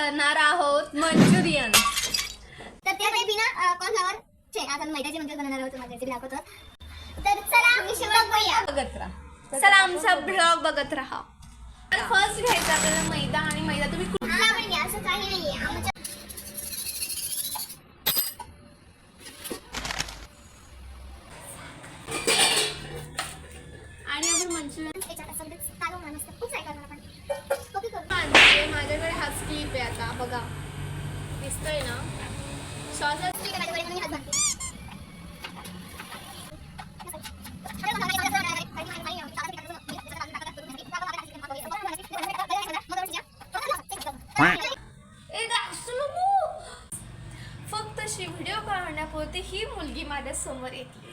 करणार आहोत मंचुरियन. तर त्यासाठी बिना कॉर्नफ्लॉवर चे आता मैद्याचे म्हणजे बनवणार आहोत माझ्या रेसिपी दाखवतो. तर चला मी बघूया. बघत राहा. चला आमचा ब्लॉग बघत राहा. फर्स्ट घ्यायचा आपल्याला मैदा आणि मैदा तुम्ही कुठे हा पण असं काही नाहीये आमच्या आणि आपण मंचुरियन याच्यात असं ना मस्त खूप सायकल आपण कॉपी करू आणते माझ्याकडे हा स्लीप आहे आता बघा. दिसतोय ना? नको. फक्त अशी व्हिडिओ काढण्यापुरती ही मुलगी माझ्यासमोर येते.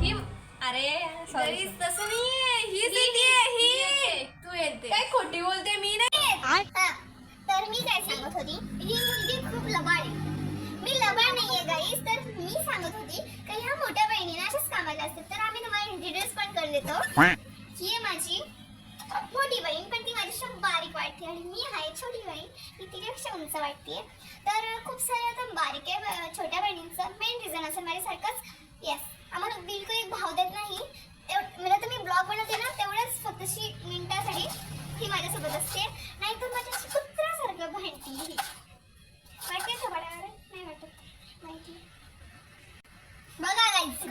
ही अरे sorry, तसं नाहीये. हीच येते ही. तू येते. काय खोटी बोलते? मी नाही तर मी काय सांगत होती ही मुलगी खूप लबाड आहे. मी लबाड नाहीये गाईस तर मी सांगत होती की ह्या मोठ्या बहिणीने अशाच कामाला असतात तर आम्ही तुम्हाला इंट्रोड्यूस पण कर देतो. ही आहे माझी मोठी बहीण पण ती माझ्यापेक्षा बारीक वाटते आणि मी आहे छोटी बहीण ती तिच्यापेक्षा उंच वाटते. तर खूप सारे आता बारीक आहे छोट्या बहिणींचं मेन रिझन असेल माझ्यासारखंच येस आम्हाला बिलकुल एक भाव देत नाही. मला तुम्ही ब्लॉग बनवते ना तेवढंच फक्तशी मिनिटासाठी ती माझ्यासोबत असते.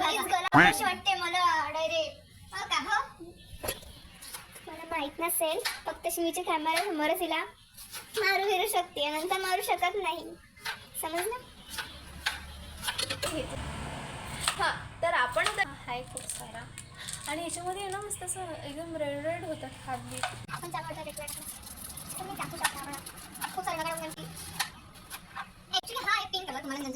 गला वाटते मला डायरेक्ट हो का? हो. मला माहीत नसेल फक्त शिवीच्या कॅमेरा समोरच हिला मारू फिरू शकते नंतर मारू शकत नाही. समजलं? हा तर आपण तर- हाय खूप सारा. आणि याच्यामध्ये ना मस्त असं एकदम रेड रेड होतात हात बीत आपण त्यावर एक वेळ तुम्ही टाकू शकता मला खूप सारे नगर ऍक्च्युली हा एक पिंक कलर तुम्हाला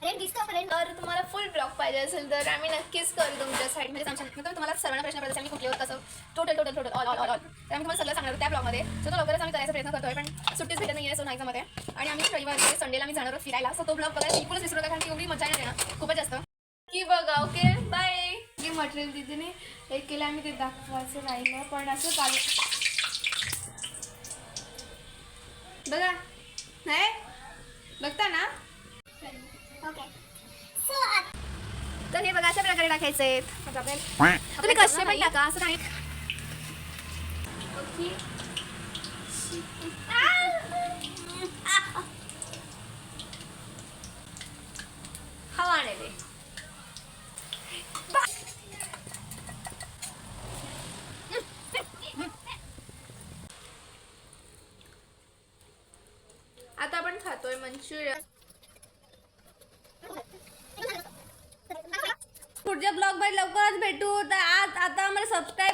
नंतर दिसतो तर तुम्हाला फुल ब्लॉग पाहिजे असेल तर आम्ही नक्कीच करू तुमच्या साईडमध्ये म्हणजे म्हणजे सांगू तुम्हाला सर्वांना प्रश्न पडत आम्ही मी होत कसं total total total all all all all तर आम्ही तुम्हाला सगळं सांगणार त्या ब्लॉगमध्ये सो तो लवकरच आम्ही करायचा प्रयत्न करतोय पण सुट्टीच भेटत नाही आहे सो नाही मध्ये. आणि आम्ही रविवारी संडेला म्हणजे आम्ही जाणार फिरायला. सो तो ब्लॉग बघायला बिलकुलच विसरू नका कारण की एवढी मजा येते ना. खूपच जास्त. की बघा ओके बाय की मटेरियल दिदीने हे केलं आम्ही ते दाखवायचं राहिलं पण असं चालू. बघा. नाही? बघता ना? तर हे बघा अशा प्रकारे टाकायचे. आहेत तुम्ही कसे पण टाका असं नाही. हवा आणले आता आपण खातोय मंचुरियन. पुढच्या ब्लॉगमध्ये लवकरच भेटू. तर आज आता आम्हाला सबस्क्राईब